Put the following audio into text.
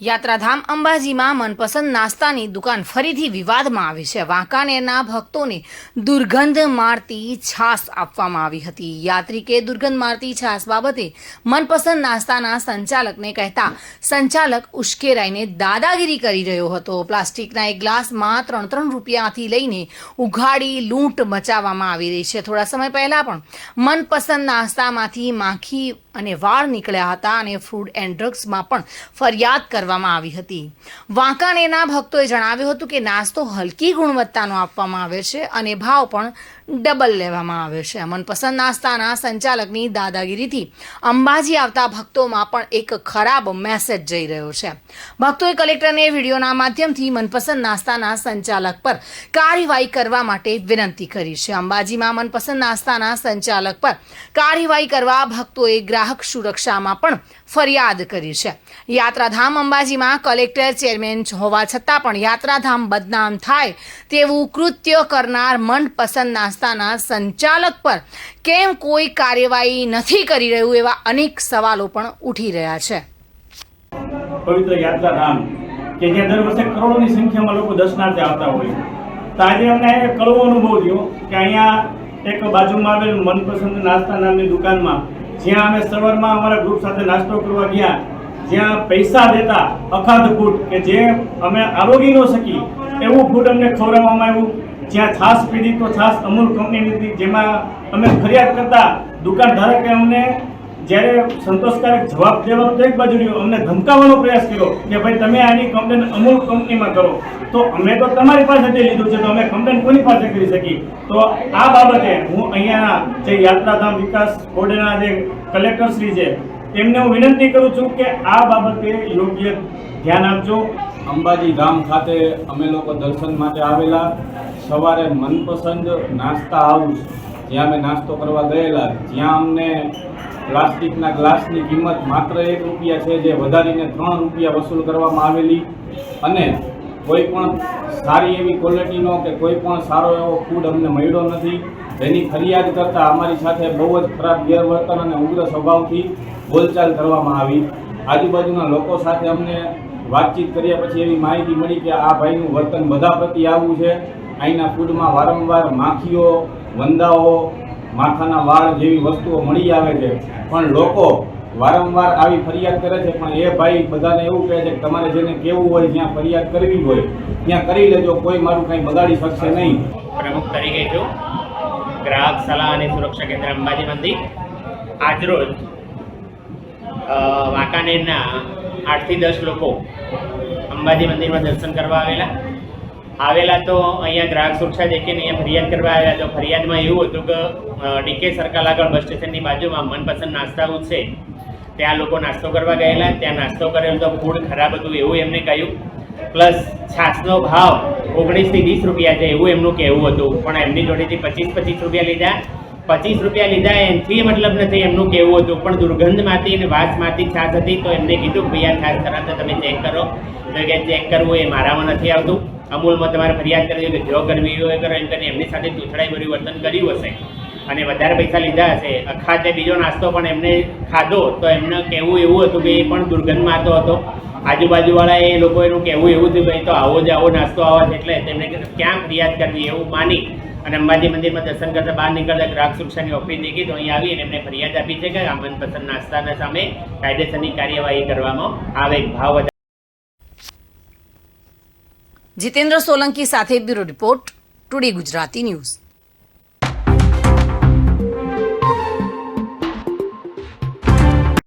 યાત્રાધામ અંબાજીમાં મનપસંદ નાસ્તાની દુકાન ફરીથી વિવાદમાં આવી છે. વાંકાનેરના ભક્તોને દુર્ગંધ મારતી છાસ આપવામાં આવી હતી. યાત્રિકે દુર્ગંધ મારતી છાસ બાબતે મનપસંદ નાસ્તાના સંચાલકને કહેતા સંચાલક ઉશ્કેરાઈને દાદાગીરી કરી રહ્યો હતો. પ્લાસ્ટિકના એક ગ્લાસમાં ત્રણ ત્રણ રૂપિયાથી લઈને ઉઘાડી, લૂંટ મચાવવામાં આવી રહી છે. થોડા સમય પહેલાં પણ મનપસંદ નાસ્તામાંથી માખી અને વાળ નીકળ્યા હતા અને ફૂડ એન્ડ ડ્રગ્સમાં પણ ફરિયાદ કરવામાં આવી હતી. વાંકાનેરના ભક્તોએ જણાવ્યું હતું કે નાસ્તો હલકી ગુણવત્તાનો આપવામાં આવે છે અને ભાવ પણ ડબલ લેવામાં આવે છે. મનપસંદ નાસ્તાના સંચાલકની દાદાગીરીથી અંબાજી આવતા ભક્તોમાં પણ એક ખરાબ મેસેજ જઈ રહ્યો છે. ભક્તોએ કલેક્ટરને વિડીયોના માધ્યમથી મનપસંદ નાસ્તાના સંચાલક પર કાર્યવાહી કરવા માટે વિનંતી કરી છે. અંબાજીમાં મનપસંદ નાસ્તાના સંચાલક પર કાર્યવાહી કરવા ભક્તોએ ગ્રાહક સુરક્ષામાં પણ ફરિયાદ કરી છે. યાત્રાધામ અંબાજીમાં કલેક્ટર ચેરમેન હોવા છતાં પણ યાત્રાધામ બદનામ થાય તેવું કૃત્ય કરનાર મનપસંદ નાસ્તાના સંચાલક પર કેમ કોઈ કાર્યવાહી નથી કરી રહ્યું એવા અનેક સવાલો પણ ઉઠી રહ્યા છે. પવિત્ર યાત્રાધામ, કે જ્યાં દર વર્ષે કરોડોની સંખ્યામાં લોકો દર્શનાર્થે આવતા હોય તો આજે અમને કડવો અનુભવ થયો કે અહીંયા એક બાજુમાં આવેલ મનપસંદ નાસ્તા નામની દુકાનમાં જ્યાં અમે સવારમાં અમારા ગ્રુપ સાથે નાસ્તો કરવા ગયા જ્યાં પૈસા દેતા અખાધ ફૂડ કે જે અમે આરોગી ન શકી એવું ફૂડ અમને ખવડાવવામાં આવ્યું. જ્યાં છાસ પીધી તો છાસ અમૂલ કંપનીની હતી, જેમાં અમે ફરિયાદ કરતા દુકાન ધારકે અમને જ્યારે સંતોષકારક જવાબ દેવાનો તો એક બાજુ રહ્યો, અમને ધમકાવવાનો પ્રયાસ કર્યો કે ભાઈ તમે આની કમ્પ્લેન અમૂલ કંપનીમાં કરો. તો અમે તો તમારી પાસેથી લીધું છે, તો અમે કમ્પ્લેન કોની પાસે કરી શકી તો આ બાબતે હું અહીંયાના જે યાત્રાધામ વિકાસ બોર્ડના જે કલેક્ટરશ્રી છે તેમને હું વિનંતી કરું છું કે આ બાબતે યોગ્ય ધ્યાન આપજો. અંબાજી ધામ ખાતે અમે લોકો દર્શન માટે આવેલા. સવારે મનપસંદ નાસ્તા હાઉસ, જ્યાં અમે નાસ્તો કરવા ગયેલા. જ્યાં અમને પ્લાસ્ટિકના ગ્લાસની કિંમત માત્ર એક રૂપિયા છે, જે વધારીને ત્રણ રૂપિયા વસૂલ કરવામાં આવેલી. અને કોઈ પણ સારી એવી ક્વોલિટીનો કે કોઈ પણ સારો એવો ફૂડ અમને મળ્યો નથી. જેની ફરિયાદ કરતાં અમારી સાથે બહુ જ ખરાબ ગેરવર્તન અને ઉગ્ર સ્વભાવથી બોલચાલ કરવામાં આવી. આજુબાજુના લોકો સાથે અમને વાતચીત કર્યા પછી એવી માહિતી મળી કે આ ભાઈનું વર્તન બધા પ્રત્યે આવું છે. અહીંના ફૂડમાં વારંવાર માખીઓ, વંદાઓ, માથાના વાળ જેવી વસ્તુઓ મળી આવે છે. પણ લોકો વારંવાર આવી ફરિયાદ કરે છે, પણ એ ભાઈ બધાને એવું કહે છે કે તમારે જેને કેવું હોય, જ્યાં ફરિયાદ કરવી હોય, ત્યાં કરી લેજો, કોઈ મારું કંઈ બગાડી શકશે નહીં. પ્રમુખ તરીકે છું ગ્રાહક સલાહ અને સુરક્ષા કેન્દ્ર અંબાજી મંદિર આજરોજ વાંકાનેરના આઠથી દસ લોકો અંબાજી મંદિરમાં દર્શન કરવા આવેલા. આવેલા તો અહીંયા ગ્રાહક સુરક્ષા દેખીને અહીંયા ફરિયાદ કરવા આવ્યા તો ફરિયાદમાં એવું હતું કે ડીકે સર્કલ આગળ બસ સ્ટેશનની બાજુમાં મનપસંદ નાસ્તા છે. ત્યાં લોકો નાસ્તો કરવા ગયેલા, ત્યાં નાસ્તો કરેલો તો ફૂડ ખરાબ હતું એવું એમને કહ્યું. પ્લસ છાશનો ભાવ ઓગણીસથી વીસ રૂપિયા છે એવું એમનું કહેવું હતું. પણ એમની જોડેથી પચીસ પચીસ રૂપિયા લીધા. પચીસ રૂપિયા લીધા એનથી મતલબ નથી એમનું કહેવું હતું. પણ દુર્ગંધમાંથી અને વાસમાંથી છાશ હતી તો એમને કીધું આ છાશ તરત તમે ચેક કરો. તો કે ચેક કરવું એ મારામાં નથી આવતું. અમૂલમાં તમારે ફરિયાદ કરવી કે જો કરવી હોય કરો. એમ કરીને એમની સાથે તૂથડાઈ ભર્યું વર્તન કર્યું હશે. અને વધારે પૈસા લીધા હશે. અખાતે બીજો નાસ્તો પણ એમને ખાધો, તો એમને કહેવું એવું હતું કે એ પણ દુર્ગંધમાં આવતો હતો. આજુબાજુવાળા એ લોકો એનું કહેવું એવું હતું કે તો આવો જ આવો નાસ્તો આવે છે એટલે તેમણે ક્યાં ફરિયાદ કરવી એવું માની? અને અંબાજી મંદિરમાં દર્શન કરતા બહાર નીકળતા ગ્રાહક સુરક્ષાની ઓફિસ દેખી તો અહીં આવી અને એમને ફરિયાદ આપી છે કે આ મનપસંદ નાસ્તાના સામે કાયદેસરની કાર્યવાહી કરવામાં આવે. ભાવ વધારે. જીતેન્દ્ર સોલંકી સાથે bureau report, today Gujarati news.